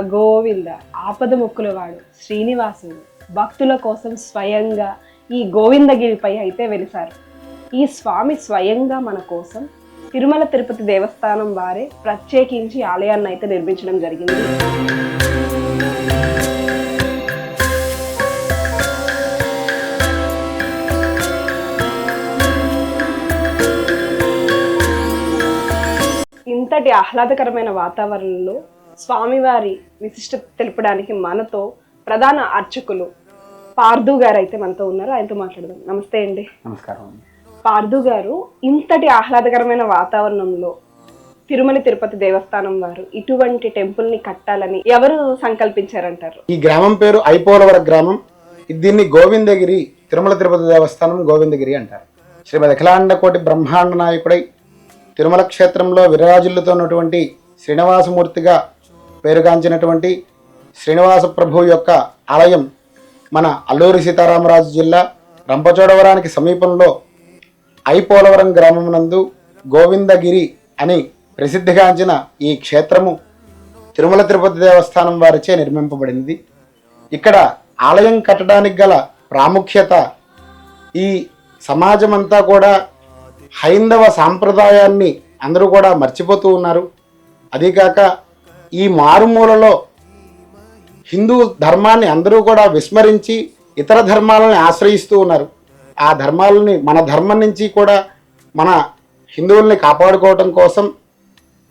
గోవింద ఆపద వాడు శ్రీనివాసుడు. భక్తుల కోసం స్వయంగా ఈ గోవిందగిరిపై అయితే వెలిశారు ఈ స్వామి స్వయంగా మన కోసం తిరుమల తిరుపతి దేవస్థానం వారే ప్రత్యేకించి ఆలయాన్ని అయితే నిర్మించడం జరిగింది. ఇంతటి ఆహ్లాదకరమైన వాతావరణంలో స్వామివారి విశిష్టత తెలపడానికి మనతో ప్రధాన అర్చకులు పార్దు గారు అయితే మనతో ఉన్నారు. ఆయనతో మాట్లాడదాం. నమస్తే అండి. నమస్కారం పార్దు గారు ఇంతటి ఆహ్లాదకరమైన వాతావరణంలో తిరుమల తిరుపతి దేవస్థానం వారు ఇటువంటి టెంపుల్ని కట్టాలని ఎవరు సంకల్పించారంటారు? ఈ గ్రామం పేరు ఐపోలవర గ్రామం. దీన్ని గోవిందగిరి తిరుమల తిరుపతి దేవస్థానం గోవిందగిరి అంటారు. శ్రీమద్ అఖిలాండ కోటి బ్రహ్మాండ నాయకుడై తిరుమల క్షేత్రంలో విరాజులతో ఉన్నటువంటి శ్రీనివాసమూర్తిగా పేరుగాంచినటువంటి శ్రీనివాస ప్రభు యొక్క ఆలయం మన అల్లూరి సీతారామరాజు జిల్లా రంపచోడవరానికి సమీపంలో ఐపోలవరం గ్రామం నందు గోవిందగిరి అని ప్రసిద్ధిగాంచిన ఈ క్షేత్రము తిరుమల తిరుపతి దేవస్థానం వారిచే నిర్మింపబడింది. ఇక్కడ ఆలయం కట్టడానికి గల ప్రాముఖ్యత ఈ సమాజమంతా కూడా హైందవ సాంప్రదాయాన్ని అందరూ కూడా మర్చిపోతూ ఉన్నారు. అదీకాక ఈ మారుమూలలో హిందూ ధర్మాన్ని అందరూ కూడా విస్మరించి ఇతర ధర్మాలను ఆశ్రయిస్తూ ఉన్నారు. ఆ ధర్మాలని మన ధర్మం నుంచి కూడా మన హిందువుల్ని కాపాడుకోవటం కోసం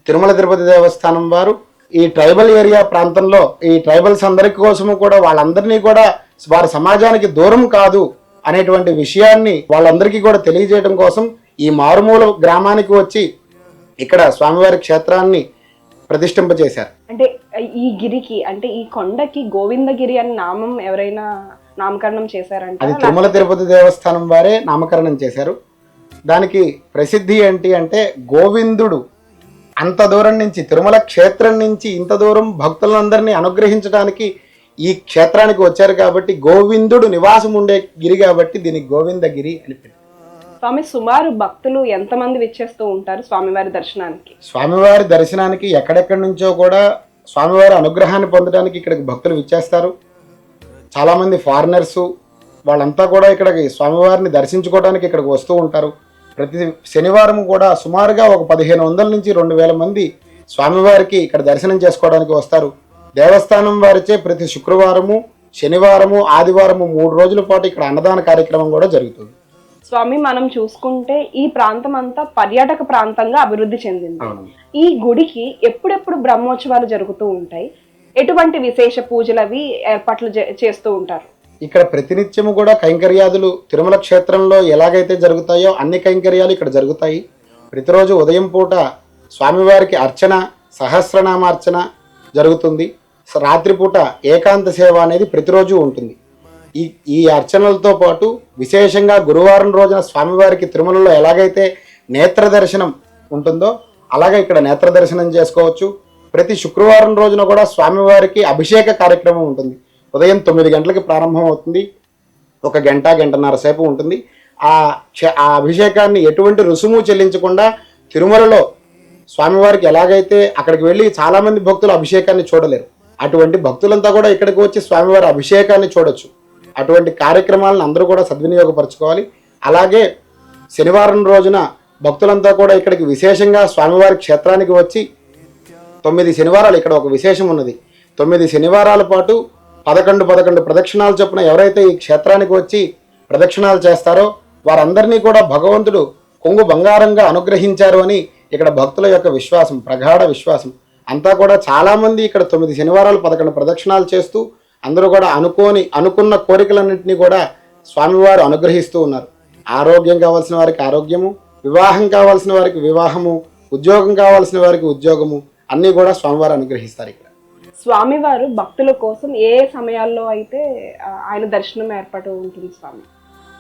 తిరుమల తిరుపతి దేవస్థానం వారు ఈ ట్రైబల్ ఏరియా ప్రాంతంలో ఈ ట్రైబల్స్ అందరికి కోసము కూడా వాళ్ళందరినీ కూడా వారి సమాజానికి దూరం కాదు అనేటువంటి విషయాన్ని వాళ్ళందరికీ కూడా తెలియజేయడం కోసం ఈ మారుమూల గ్రామానికి వచ్చి ఇక్కడ స్వామివారి క్షేత్రాన్ని ప్రతిష్ఠింపజేశారు. అంటే ఈ గిరికి అంటే ఈ కొండకి గోవిందగిరి అని నామం ఎవరైనా నామకరణం చేశారంట అది తిరుమల తిరుపతి దేవస్థానం వారే నామకరణం చేశారు. దానికి ప్రసిద్ధి ఏంటి అంటే గోవిందుడు అంత దూరం నుంచి తిరుమల క్షేత్రం నుంచి ఇంత దూరం భక్తులందరినీ అనుగ్రహించడానికి ఈ క్షేత్రానికి వచ్చారు కాబట్టి గోవిందుడు నివాసం ఉండే గిరి కాబట్టి దీనికి గోవిందగిరి అని పేరు. స్వామి సుమారు భక్తులు ఎంతమంది విచ్చేస్తూ ఉంటారు స్వామివారి దర్శనానికి? స్వామివారి దర్శనానికి ఎక్కడెక్కడి నుంచో కూడా స్వామివారి అనుగ్రహాన్ని పొందడానికి ఇక్కడికి భక్తులు విచ్చేస్తారు. చాలామంది ఫారినర్స్ వాళ్ళంతా కూడా ఇక్కడికి స్వామివారిని దర్శించుకోవడానికి ఇక్కడికి వస్తూ ఉంటారు. ప్రతి శనివారం కూడా సుమారుగా ఒక పదిహేను వందల నుంచి రెండు వేల మంది స్వామివారికి ఇక్కడ దర్శనం చేసుకోవడానికి వస్తారు. దేవస్థానం వారిచే ప్రతి శుక్రవారము శనివారము ఆదివారము మూడు రోజుల పాటు ఇక్కడ అన్నదాన కార్యక్రమం కూడా జరుగుతుంది. స్వామి మనం చూసుకుంటే ఈ ప్రాంతం అంతా పర్యాటక ప్రాంతంగా అభివృద్ధి చెందింది. ఈ గుడికి ఎప్పుడెప్పుడు బ్రహ్మోత్సవాలు జరుగుతూ ఉంటాయి? ఎటువంటి విశేష పూజలు అవి ఏర్పాట్లు చే- చేస్తూ ఉంటారు? ఇక్కడ ప్రతినిత్యము కూడా కైంకర్యాదులు తిరుమల క్షేత్రంలో ఎలాగైతే జరుగుతాయో అన్ని కైంకర్యాలు ఇక్కడ జరుగుతాయి. ప్రతిరోజు ఉదయం పూట స్వామివారికి అర్చన సహస్రనామార్చన జరుగుతుంది. రాత్రిపూట ఏకాంత సేవ అనేది ప్రతిరోజు ఉంటుంది. ఈ ఈ అర్చనలతో పాటు విశేషంగా గురువారం రోజున స్వామివారికి తిరుమలలో ఎలాగైతే నేత్ర దర్శనం ఉంటుందో అలాగే ఇక్కడ నేత్ర దర్శనం చేసుకోవచ్చు. ప్రతి శుక్రవారం రోజున కూడా స్వామివారికి అభిషేక కార్యక్రమం ఉంటుంది. ఉదయం తొమ్మిది గంటలకి ప్రారంభం అవుతుంది. ఒక గంట గంటన్నర సేపు ఉంటుంది. ఆ ఆ అభిషేకాన్ని ఎటువంటి రుసుము చెల్లించకుండా తిరుమలలో స్వామివారికి ఎలాగైతే అక్కడికి వెళ్ళి చాలామంది భక్తులు అభిషేకాన్ని చూడలేరు. అటువంటి భక్తులంతా కూడా ఇక్కడికి వచ్చి స్వామివారి అభిషేకాన్ని చూడొచ్చు. అటువంటి కార్యక్రమాలను అందరూ కూడా సద్వినియోగపరచుకోవాలి. అలాగే శనివారం రోజున భక్తులంతా కూడా ఇక్కడికి విశేషంగా స్వామివారి క్షేత్రానికి వచ్చి తొమ్మిది శనివారాలు ఇక్కడ ఒక విశేషం ఉన్నది. తొమ్మిది శనివారాల పాటు పదకొండు పదకొండు ప్రదక్షిణాలు చొప్పున ఎవరైతే ఈ క్షేత్రానికి వచ్చి ప్రదక్షిణాలు చేస్తారో వారందరినీ కూడా భగవంతుడు కొంగు బంగారంగా అనుగ్రహించారు అని ఇక్కడ భక్తుల యొక్క విశ్వాసం ప్రగాఢ విశ్వాసం. అంతా కూడా చాలామంది ఇక్కడ తొమ్మిది శనివారాలు పదకొండు ప్రదక్షిణాలు చేస్తూ అందరూ కూడా అనుకోని అనుకున్న కోరికలన్నింటినీ కూడా స్వామివారు అనుగ్రహిస్తూ ఉన్నారు. ఆరోగ్యం కావాల్సిన వారికి ఆరోగ్యము వివాహం కావాల్సిన వారికి వివాహము ఉద్యోగం కావాల్సిన వారికి ఉద్యోగము అన్నీ కూడా స్వామివారు అనుగ్రహిస్తారు ఇక్కడ. స్వామివారు భక్తుల కోసం ఏ సమయాల్లో అయితే ఆయన దర్శనం ఏర్పాటు ఉంటుంది స్వామి?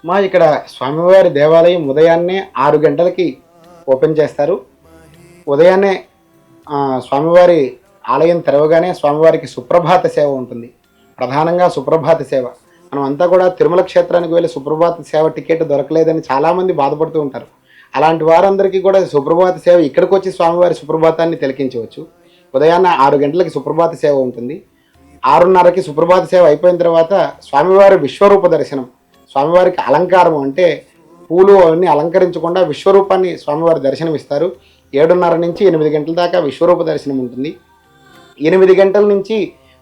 మా ఇక్కడ స్వామివారి దేవాలయం ఉదయాన్నే ఆరు గంటలకి ఓపెన్ చేస్తారు. ఉదయాన్నే స్వామివారి ఆలయం తెరవగానే స్వామివారికి సుప్రభాత సేవ ఉంటుంది. ప్రధానంగా సుప్రభాత సేవ. మనం అంతా కూడా తిరుమల క్షేత్రానికి వెళ్ళి సుప్రభాత సేవ టికెట్ దొరకలేదని చాలామంది బాధపడుతూ ఉంటారు. అలాంటి వారందరికీ కూడా సుప్రభాత సేవ ఇక్కడికి వచ్చి స్వామివారి సుప్రభాతాన్ని తిలకించవచ్చు. ఉదయాన్నే ఆరు గంటలకి సుప్రభాత సేవ ఉంటుంది. ఆరున్నరకి సుప్రభాత సేవ అయిపోయిన తర్వాత స్వామివారి విశ్వరూప దర్శనం స్వామివారికి అలంకారం అంటే పూలు అవన్నీ అలంకరించకుండా విశ్వరూపాన్ని స్వామివారి దర్శనం ఇస్తారు ఏడున్నర నుంచి ఎనిమిది గంటల దాకా విశ్వరూప దర్శనం ఉంటుంది. ఎనిమిది గంటల నుంచి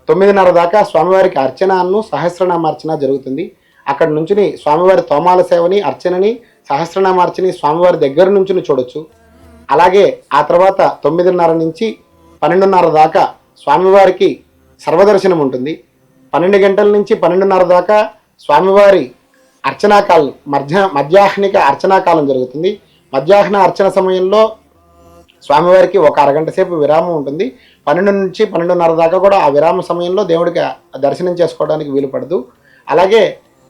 తొమ్మిదిన్నర దాకా స్వామివారికి అర్చనను సహస్రనామార్చన జరుగుతుంది. అక్కడ నుంచి స్వామివారి తోమాల సేవని అర్చనని సహస్రనామార్చని స్వామివారి దగ్గర నుంచి చూడొచ్చు. అలాగే ఆ తర్వాత తొమ్మిదిన్నర నుంచి పన్నెండున్నర దాకా స్వామివారికి సర్వదర్శనం ఉంటుంది. పన్నెండు గంటల నుంచి పన్నెండున్నర దాకా స్వామివారి అర్చనాకాలం మధ్య మధ్యాహ్నిక అర్చనాకాలం జరుగుతుంది. మధ్యాహ్న అర్చన సమయంలో స్వామివారికి ఒక అరగంట సేపు విరామం ఉంటుంది. పన్నెండు నుంచి పన్నెండున్నర దాకా కూడా ఆ విరామ సమయంలో దేవుడికి ఆ దర్శనం చేసుకోవడానికి వీలు పడదు. అలాగే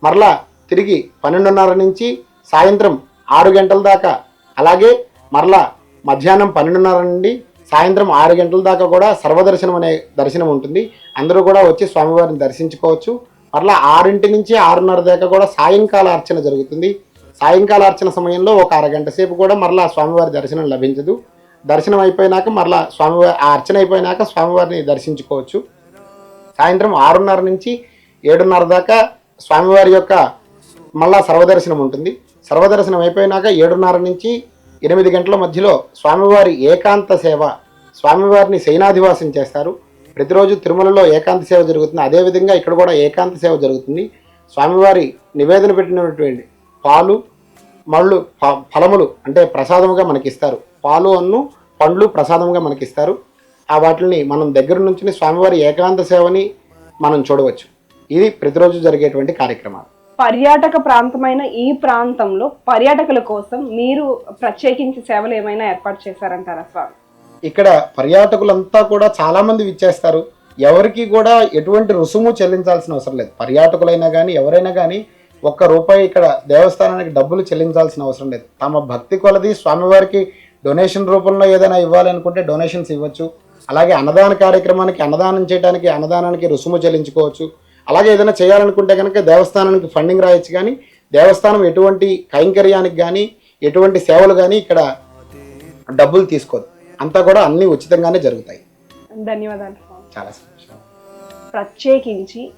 మరలా తిరిగి పన్నెండున్నర నుంచి సాయంత్రం ఆరు గంటల దాకా అలాగే మరలా మధ్యాహ్నం పన్నెండున్నర నుండి సాయంత్రం ఆరు గంటల దాకా కూడా సర్వదర్శనం అనే దర్శనం ఉంటుంది. అందరూ కూడా వచ్చి స్వామివారిని దర్శించుకోవచ్చు. మరలా ఆరింటి నుంచి ఆరున్నర దాకా కూడా సాయంకాల అర్చన జరుగుతుంది. సాయంకాల అర్చన సమయంలో ఒక అరగంట సేపు కూడా మరలా స్వామివారి దర్శనం లభించదు. దర్శనం అయిపోయినాక మరలా స్వామివారి ఆ అర్చన అయిపోయినాక స్వామివారిని దర్శించుకోవచ్చు. సాయంత్రం ఆరున్నర నుంచి ఏడున్నర దాకా స్వామివారి యొక్క మళ్ళా సర్వదర్శనం ఉంటుంది. సర్వదర్శనం అయిపోయినాక ఏడున్నర నుంచి ఎనిమిది గంటల మధ్యలో స్వామివారి ఏకాంత సేవ స్వామివారిని సైనాధివాసం చేస్తారు. ప్రతిరోజు తిరుమలలో ఏకాంత సేవ జరుగుతుంది. అదేవిధంగా ఇక్కడ కూడా ఏకాంత సేవ జరుగుతుంది. స్వామివారి నివేదన పెట్టినటువంటి పాలు మళ్ళు ఫలములు అంటే ప్రసాదముగా మనకి ఇస్తారు పాలు అన్ను పండ్లు ప్రసాదంగా మనకి ఇస్తారు ఆ వాటిని మనం దగ్గర నుంచి స్వామివారి ఏకాంత సేవని మనం చూడవచ్చు. ఇది ప్రతిరోజు జరిగేటువంటి కార్యక్రమాలు. పర్యాటక ప్రాంతమైన ఈ ప్రాంతంలో పర్యాటకుల కోసం మీరు ప్రత్యేకించి సేవలు ఏమైనా ఏర్పాటు చేశారంటారా స్వామి? ఇక్కడ పర్యాటకులంతా కూడా చాలా మంది విచ్చేస్తారు. ఎవరికి కూడా ఎటువంటి రుసుము చెల్లించాల్సిన అవసరం లేదు. పర్యాటకులైనా కానీ ఎవరైనా కానీ ఒక్క రూపాయి ఇక్కడ దేవస్థానానికి డబ్బులు చెల్లించాల్సిన అవసరం లేదు. తమ భక్తి కొలది స్వామివారికి డొనేషన్ రూపంలో ఏదైనా ఇవ్వాలనుకుంటే డొనేషన్స్ ఇవ్వచ్చు. అలాగే అన్నదాన కార్యక్రమానికి అన్నదానం చేయడానికి అన్నదానానికి రుసుము చెల్లించుకోవచ్చు. అలాగే ఏదైనా చేయాలనుకుంటే కనుక దేవస్థానానికి ఫండింగ్ రాయొచ్చు కానీ దేవస్థానం ఎటువంటి కైంకర్యానికి కానీ ఎటువంటి సేవలు కానీ ఇక్కడ డబ్బులు తీసుకోదు. అంతా కూడా అన్నీ ఉచితంగానే జరుగుతాయి. ధన్యవాదాలు. చాలా సంతోషం. ప్రత్యేకించి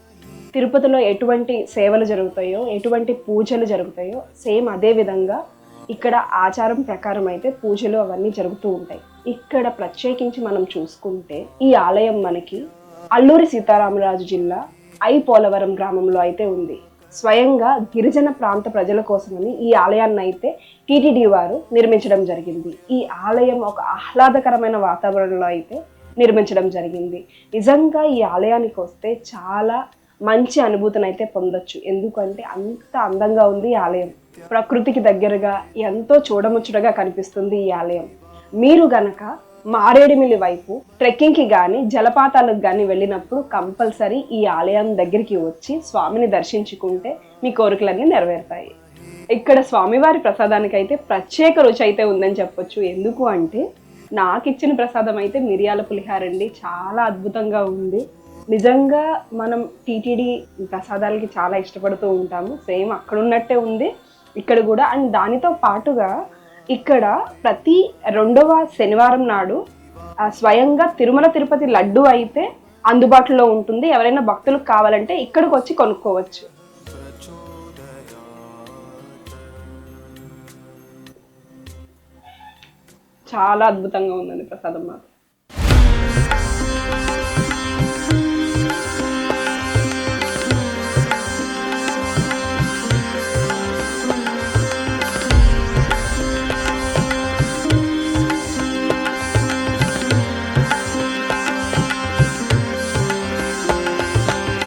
తిరుపతిలో ఎటువంటి సేవలు జరుగుతాయో ఎటువంటి పూజలు జరుగుతాయో సేమ్ అదే విధంగా ఇక్కడ ఆచారం ప్రకారం అయితే పూజలు అవన్నీ జరుగుతూ ఉంటాయి. ఇక్కడ ప్రత్యేకించి మనం చూసుకుంటే ఈ ఆలయం మనకి అల్లూరి సీతారామరాజు జిల్లా ఐ పోలవరం గ్రామంలో అయితే ఉంది. స్వయంగా గిరిజన ప్రాంత ప్రజల కోసమని ఈ ఆలయాన్ని అయితే టీటీడీ వారు నిర్మించడం జరిగింది. ఈ ఆలయం ఒక ఆహ్లాదకరమైన వాతావరణంలో అయితే నిర్మించడం జరిగింది. నిజంగా ఈ ఆలయానికి వస్తే చాలా మంచి అనుభూతిని అయితే పొందొచ్చు. ఎందుకంటే అంత అందంగా ఉంది ఈ ఆలయం. ప్రకృతికి దగ్గరగా ఎంతో చూడముచ్చటగా కనిపిస్తుంది ఈ ఆలయం. మీరు గనక మారేడుమిల్లి వైపు ట్రెక్కింగ్కి కానీ జలపాతాలకు కానీ వెళ్ళినప్పుడు కంపల్సరీ ఈ ఆలయం దగ్గరికి వచ్చి స్వామిని దర్శించుకుంటే మీ కోరికలన్నీ నెరవేరుతాయి. ఇక్కడ స్వామివారి ప్రసాదానికి అయితే ప్రత్యేక రుచి అయితే ఉందని చెప్పొచ్చు. ఎందుకు అంటే నాకు ఇచ్చిన ప్రసాదం అయితే మిరియాల పులిహారండి. చాలా అద్భుతంగా ఉంది. నిజంగా మనం టీటీడీ ప్రసాదాలకి చాలా ఇష్టపడుతూ ఉంటాము. సేమ్ అక్కడ ఉన్నట్టే ఉంది. ఇక్కడ కూడా అండ్ దానితో పాటుగా ఇక్కడ ప్రతి రెండవ శనివారం నాడు స్వయంగా తిరుమల తిరుపతి లడ్డు అయితే అందుబాటులో ఉంటుంది. ఎవరైనా భక్తులకు కావాలంటే ఇక్కడికి వచ్చి కొనుక్కోవచ్చు. చాలా అద్భుతంగా ఉందండి ప్రసాదం మాత్రం.